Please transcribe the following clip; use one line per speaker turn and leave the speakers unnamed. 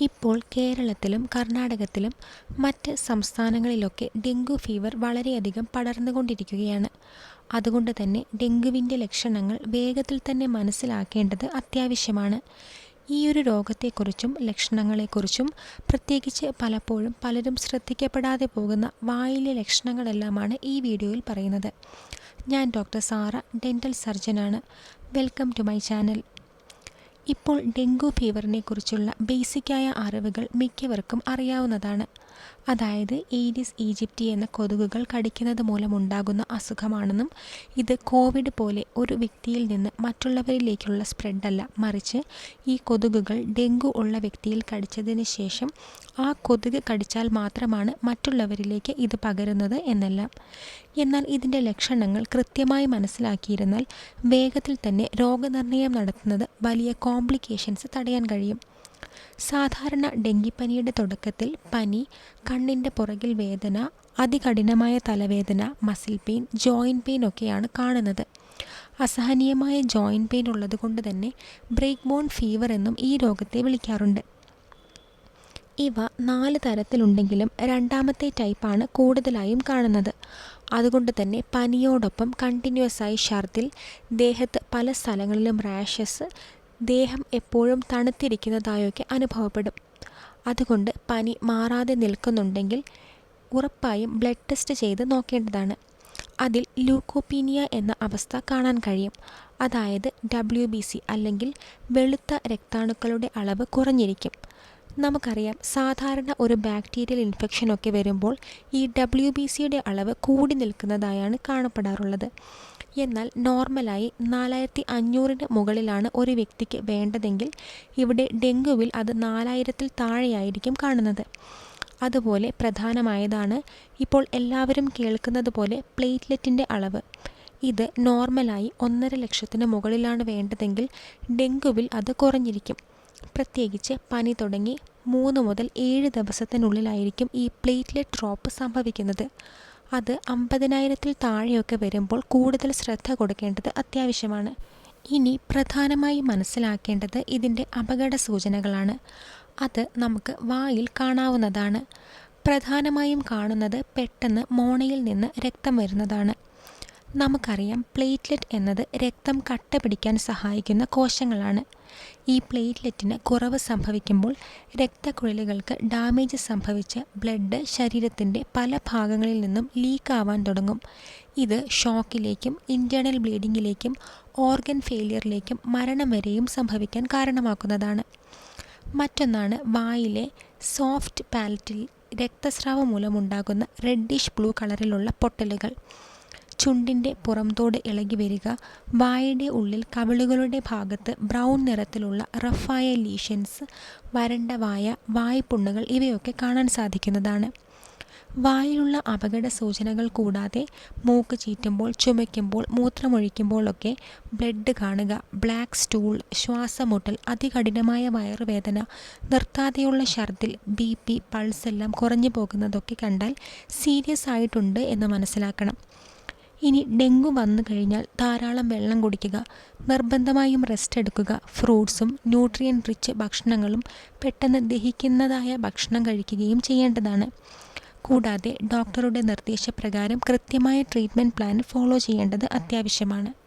ഇപ്പോൾ കേരളത്തിലും കർണാടകത്തിലും മറ്റ് സംസ്ഥാനങ്ങളിലൊക്കെ ഡെങ്കു ഫീവർ വളരെയധികം പടർന്നുകൊണ്ടിരിക്കുകയാണ്. അതുകൊണ്ട് തന്നെ ഡെങ്കുവിന്റെ ലക്ഷണങ്ങൾ വേഗത്തിൽ തന്നെ മനസ്സിലാക്കേണ്ടത് അത്യാവശ്യമാണ്. ഈ ഒരു രോഗത്തെക്കുറിച്ചും ലക്ഷണങ്ങളെക്കുറിച്ചും പ്രത്യേകിച്ച് പലപ്പോഴും പലരും ശ്രദ്ധിക്കപ്പെടാതെ പോകുന്ന വായിലെ ലക്ഷണങ്ങളെല്ലാമാണ് ഈ വീഡിയോയിൽ പറയുന്നത്. ഞാൻ doctor Sara dental സർജനാണ്. Welcome to my channel. ഇപ്പോൾ ഡെങ്കു ഫീവറിനെ കുറിച്ചുള്ള ബേസിക്കായ അറിവുകൾ മിക്കവർക്കും അറിയാവുന്നതാണ്. അതായത് ഈഡിസ് ഈജിപ്റ്റി എന്ന കൊതുകുകൾ കടിക്കുന്നത് മൂലമുണ്ടാകുന്ന അസുഖമാണെന്നും ഇത് കോവിഡ് പോലെ ഒരു വ്യക്തിയിൽ നിന്ന് മറ്റുള്ളവരിലേക്കുള്ള സ്പ്രെഡല്ല മറിച്ച് ഈ കൊതുകുകൾ ഡെങ്കു ഉള്ള വ്യക്തിയിൽ കടിച്ചതിന് ശേഷം ആ കൊതുക് കടിച്ചാൽ മാത്രമാണ് മറ്റുള്ളവരിലേക്ക് ഇത് പകരുന്നത് എന്നെല്ലാം. എന്നാൽ ഇതിന്റെ ലക്ഷണങ്ങൾ കൃത്യമായി മനസ്സിലാക്കിയിരുന്നാൽ വേഗത്തിൽ തന്നെ രോഗനിർണയം നടത്തുന്നത് വലിയ കോംപ്ലിക്കേഷൻസ് തടയാൻ കഴിയും. സാധാരണ ഡെങ്കിപ്പനിയുടെ തുടക്കത്തിൽ പനി കണ്ണിന്റെ പുറകിൽ വേദന അതികഠിനമായ തലവേദന മസിൽ പെയിൻ ജോയിന്റ് പെയിൻ ഒക്കെയാണ് കാണുന്നത്. അസഹനീയമായ ജോയിന്റ് പെയിൻ ഉള്ളതുകൊണ്ട് തന്നെ ബ്രേക്ക് ബോൺ ഫീവർ എന്നും ഈ രോഗത്തെ വിളിക്കാറുണ്ട്. ഇവ നാല് തരത്തിലുണ്ടെങ്കിലും രണ്ടാമത്തെ ടൈപ്പാണ് കൂടുതലായും കാണുന്നത്. അതുകൊണ്ട് തന്നെ പനിയോടൊപ്പം കണ്ടിന്യൂസ് ആയി ഛർദിൽ ദേഹത്ത് പല സ്ഥലങ്ങളിലും റാഷസ് ദേഹം എപ്പോഴും തണുത്തിരിക്കുന്നതായൊക്കെ അനുഭവപ്പെടും. അതുകൊണ്ട് പനി മാറാതെ നിൽക്കുന്നുണ്ടെങ്കിൽ ഉറപ്പായും ബ്ലഡ് ടെസ്റ്റ് ചെയ്ത് നോക്കേണ്ടതാണ്. അതിൽ ലൂക്കോപീനിയ എന്ന അവസ്ഥ കാണാൻ കഴിയും. അതായത് ഡബ്ല്യു ബി സി അല്ലെങ്കിൽ വെളുത്ത രക്താണുക്കളുടെ അളവ് കുറഞ്ഞിരിക്കും. നമുക്കറിയാം സാധാരണ ഒരു ബാക്ടീരിയൽ ഇൻഫെക്ഷനൊക്കെ വരുമ്പോൾ ഈ ഡബ്ല്യു ബി സിയുടെ അളവ് കൂടി നിൽക്കുന്നതായാണ് കാണപ്പെടാറുള്ളത്. എന്നാൽ നോർമലായി നാലായിരത്തി അഞ്ഞൂറിന് മുകളിലാണ് ഒരു വ്യക്തിക്ക് വേണ്ടതെങ്കിൽ ഇവിടെ ഡെങ്കുവിൽ അത് നാലായിരത്തിൽ താഴെയായിരിക്കും കാണുന്നത്. അതുപോലെ പ്രധാനമായതാണ് ഇപ്പോൾ എല്ലാവരും കേൾക്കുന്നത് പോലെ പ്ലേറ്റ്ലെറ്റിന്റെ അളവ്. ഇത് നോർമലായി ഒന്നര ലക്ഷത്തിന് മുകളിലാണ് വേണ്ടതെങ്കിൽ ഡെങ്കുവിൽ അത് കുറഞ്ഞിരിക്കും. പ്രത്യേകിച്ച് പനി തുടങ്ങി മൂന്ന് മുതൽ ഏഴ് ദിവസത്തിനുള്ളിലായിരിക്കും ഈ പ്ലേറ്റ്ലെറ്റ് ഡ്രോപ്പ് സംഭവിക്കുന്നത്. അത് അമ്പതിനായിരത്തിൽ താഴെയൊക്കെ വരുമ്പോൾ കൂടുതൽ ശ്രദ്ധ കൊടുക്കേണ്ടത് അത്യാവശ്യമാണ്. ഇനി പ്രധാനമായി മനസ്സിലാക്കേണ്ടത് ഇതിന്റെ അപകട സൂചനകളാണ് അത് നമുക്ക് വായിൽ കാണാവുന്നതാണ്. പ്രധാനമായും കാണുന്നത് പെട്ടെന്ന് മോണയിൽ നിന്ന് രക്തം വരുന്നതാണ്. നമുക്കറിയാം പ്ലേറ്റ്ലെറ്റ് എന്നത് രക്തം കട്ട പിടിക്കാൻ സഹായിക്കുന്ന കോശങ്ങളാണ്. ഈ പ്ലേറ്റ്ലെറ്റിന് കുറവ് സംഭവിക്കുമ്പോൾ രക്തക്കുഴലുകൾക്ക് ഡാമേജ് സംഭവിച്ച് ബ്ലഡ് ശരീരത്തിന്റെ പല ഭാഗങ്ങളിൽ നിന്നും ലീക്ക് ആവാൻ തുടങ്ങും. ഇത് ഷോക്കിലേക്കും ഇന്റേർണൽ ബ്ലീഡിങ്ങിലേക്കും ഓർഗൻ ഫെയിലിയറിലേക്കും മരണം വരെയും സംഭവിക്കാൻ കാരണമാക്കുന്നതാണ്. മറ്റൊന്നാണ് വായിലെ സോഫ്റ്റ് പാലറ്റിൽ രക്തസ്രാവം മൂലമുണ്ടാകുന്ന റെഡിഷ് ബ്ലൂ കളറിലുള്ള പൊട്ടലുകൾ. ചുണ്ടിന്റെ പുറംതോട് ഇളകി വരിക. വായയുടെ ഉള്ളിൽ കവിളുകളുടെ ഭാഗത്ത് ബ്രൗൺ നിറത്തിലുള്ള റഫായ ലീഷൻസ് വരണ്ട വായ വായ്പുണ്ണുകൾ ഇവയൊക്കെ കാണാൻ സാധിക്കുന്നതാണ്. വായിലുള്ള അപകട സൂചനകൾ കൂടാതെ മൂക്ക് ചീറ്റുമ്പോൾ ചുമയ്ക്കുമ്പോൾ മൂത്രമൊഴിക്കുമ്പോഴൊക്കെ ബ്ലഡ് കാണുക. ബ്ലാക്ക് സ്റ്റൂൾ ശ്വാസമുട്ടൽ അതികഠിനമായ വയറുവേദന നിർത്താതെയുള്ള ഛർദിൽ ബി പി പൾസ് എല്ലാം കുറഞ്ഞു പോകുന്നതൊക്കെ കണ്ടാൽ സീരിയസ് ആയിട്ടുണ്ട് എന്ന് മനസ്സിലാക്കണം. ഇനി ഡെങ്കു വന്നു കഴിഞ്ഞാൽ ധാരാളം വെള്ളം കുടിക്കുക നിർബന്ധമായും റെസ്റ്റ് എടുക്കുക ഫ്രൂട്ട്സും ന്യൂട്രിയൻ റിച്ച് ഭക്ഷണങ്ങളും പെട്ടെന്ന് ദഹിക്കുന്നതായ ഭക്ഷണം കഴിക്കുകയും ചെയ്യേണ്ടതാണ്. കൂടാതെ ഡോക്ടറുടെ നിർദ്ദേശപ്രകാരം കൃത്യമായ ട്രീറ്റ്മെന്റ് പ്ലാൻ ഫോളോ ചെയ്യേണ്ടത് അത്യാവശ്യമാണ്.